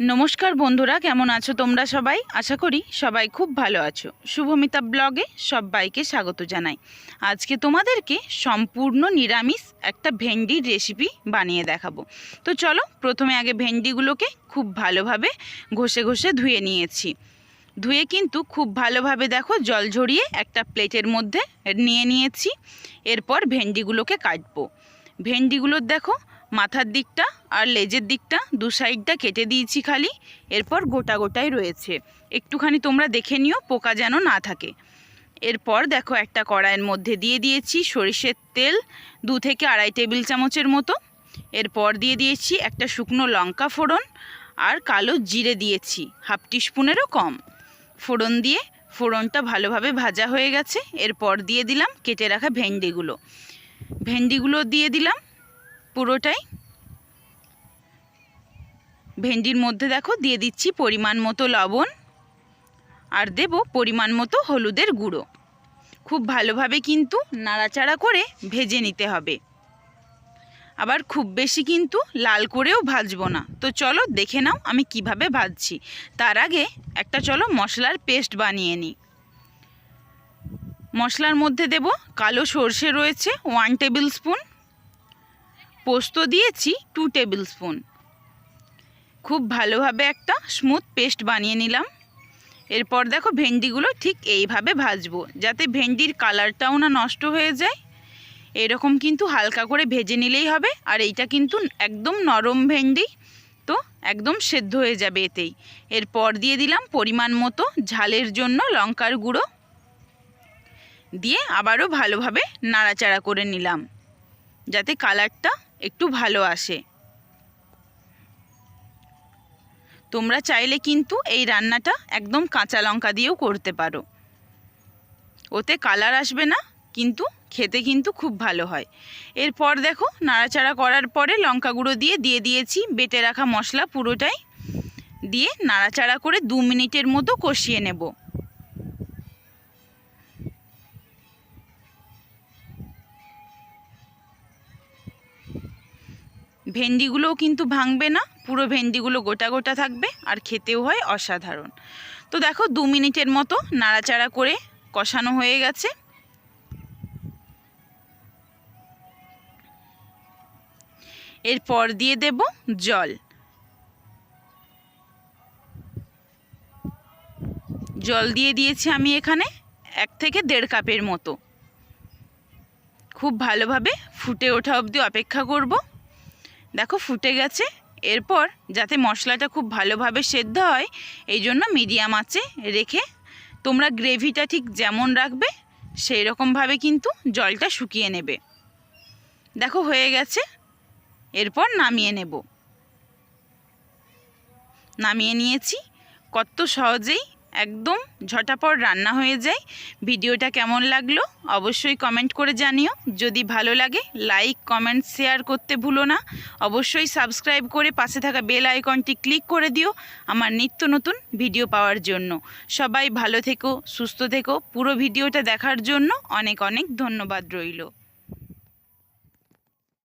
নমস্কার বন্ধুরা, কেমন আছো তোমরা সবাই? আশা করি সবাই খুব ভালো আছো। শুভমিতা ব্লগে সবাইকে স্বাগত জানাই। আজকে তোমাদেরকে সম্পূর্ণ নিরামিষ একটা ভেন্ডির রেসিপি বানিয়ে দেখাবো। তো চলো, প্রথমে আগে ভেন্ডিগুলোকে খুব ভালোভাবে ঘষে ঘষে ধুয়ে নিয়েছি। ধুয়ে কিন্তু খুব ভালোভাবে দেখো জল ঝরিয়ে একটা প্লেটের মধ্যে নিয়ে নিয়েছি। এরপর ভেন্ডিগুলোকে কাটবো। ভেন্ডিগুলোর দেখো মাথার দিকটা আর লেজের দিকটা দু সাইডটা কেটে দিয়েছি খালি, এরপর গোটা গোটাই রয়েছে। একটুখানি তোমরা দেখে নিও, পোকা যেন না থাকে। এরপর দেখো একটা কড়াইয়ের মধ্যে দিয়ে দিয়েছি সরিষের তেল, দু থেকে আড়াই টেবিল চামচের মতো। এরপর দিয়ে দিয়েছি একটা শুকনো লঙ্কা ফোড়ন আর কালো জিরে দিয়েছি, হাফ টিস্পুনেরও কম। ফোড়ন দিয়ে ফোড়নটা ভালোভাবে ভাজা হয়ে গেছে। এরপর দিয়ে দিলাম কেটে রাখা ভেন্ডিগুলো। ভেন্ডিগুলো দিয়ে দিলাম পুরোটাই? ভেন্ডির মধ্যে দেখো দিয়ে দিচ্ছি পরিমাণ মতো লবণ আর দেব পরিমাণ মতো হলুদের গুঁড়ো। খুব ভালোভাবে কিন্তু নাড়াচাড়া করে ভেজে নিতে হবে। আবার খুব বেশি কিন্তু লাল করেও ভাজবো না। তো চলো দেখে নাও আমি কীভাবে ভাজছি। তার আগে একটা চলো মশলার পেস্ট বানিয়ে নিই। মশলার মধ্যে দেব কালো সর্ষে রয়েছে, ওয়ান টেবিল স্পুন। পোস্ত দিয়েছি টু টেবিল স্পুন খুব ভালোভাবে একটা স্মুথ পেস্ট বানিয়ে নিলাম। এরপর দেখো ভেন্ডিগুলো ঠিক এইভাবে ভাজবো, যাতে ভেন্ডির কালারটাও না নষ্ট হয়ে যায়। এরকম কিন্তু হালকা করে ভেজে নিলেই হবে, আর এইটা কিন্তু একদম নরম ভেন্ডি, তো একদম সেদ্ধ হয়ে যাবে এতেই। এরপর দিয়ে দিলাম পরিমাণ মতো ঝালের জন্য লঙ্কার গুঁড়ো। দিয়ে আবারও ভালোভাবে নাড়াচাড়া করে নিলাম, যাতে কালারটা একটু ভালো আসে। তোমরা চাইলে কিন্তু এই রান্নাটা একদম কাঁচা লঙ্কা দিয়েও করতে পারো। ওতে কালার আসবে না, কিন্তু খেতে কিন্তু খুব ভালো হয়। এরপর দেখো, নাড়াচাড়া করার পরে লঙ্কা গুঁড়ো দিয়ে দিয়ে দিয়েছি, বেটে রাখা মশলা পুরোটাই দিয়ে নাড়াচাড়া করে দু মিনিটের মতো কষিয়ে নেব। ভেন্ডিগুলোও কিন্তু ভাঙবে না, পুরো ভেন্ডিগুলো গোটা গোটা থাকবে আর খেতেও হয় অসাধারণ। তো দেখো দু মিনিটের মতো নাড়াচাড়া করে কষানো হয়ে গেছে। এরপর দিয়ে দেব জল। জল দিয়ে দিয়েছি আমি এখানে এক থেকে দেড় কাপের মতো। খুব ভালোভাবে ফুটে ওঠা অবধি অপেক্ষা করব। দেখো ফুটে গেছে। এরপর যাতে মশলাটা খুব ভালোভাবে সেদ্ধ হয়, এই জন্য মিডিয়াম আঁচে রেখে তোমরা গ্রেভিটা ঠিক যেমন রাখবে, সেই রকমভাবে কিন্তু জলটা শুকিয়ে নেবে। দেখো হয়ে গেছে। এরপর নামিয়ে নেব। নামিয়ে নিয়েছি। কত সহজেই একদম ঝটাপট রান্না হয়ে যায়। ভিডিওটা কেমন লাগল অবশ্যই কমেন্ট করে জানিও। যদি ভালো লাগে লাইক কমেন্ট শেয়ার করতে ভুলো না। অবশ্যই সাবস্ক্রাইব করে পাশে থাকা বেল আইকনটি ক্লিক করে দিও আমার নিত্য নতুন ভিডিও পাওয়ার জন্য। সবাই ভালো থেকো, সুস্থ থেকো। পুরো ভিডিওটা দেখার জন্য অনেক অনেক ধন্যবাদ রইল।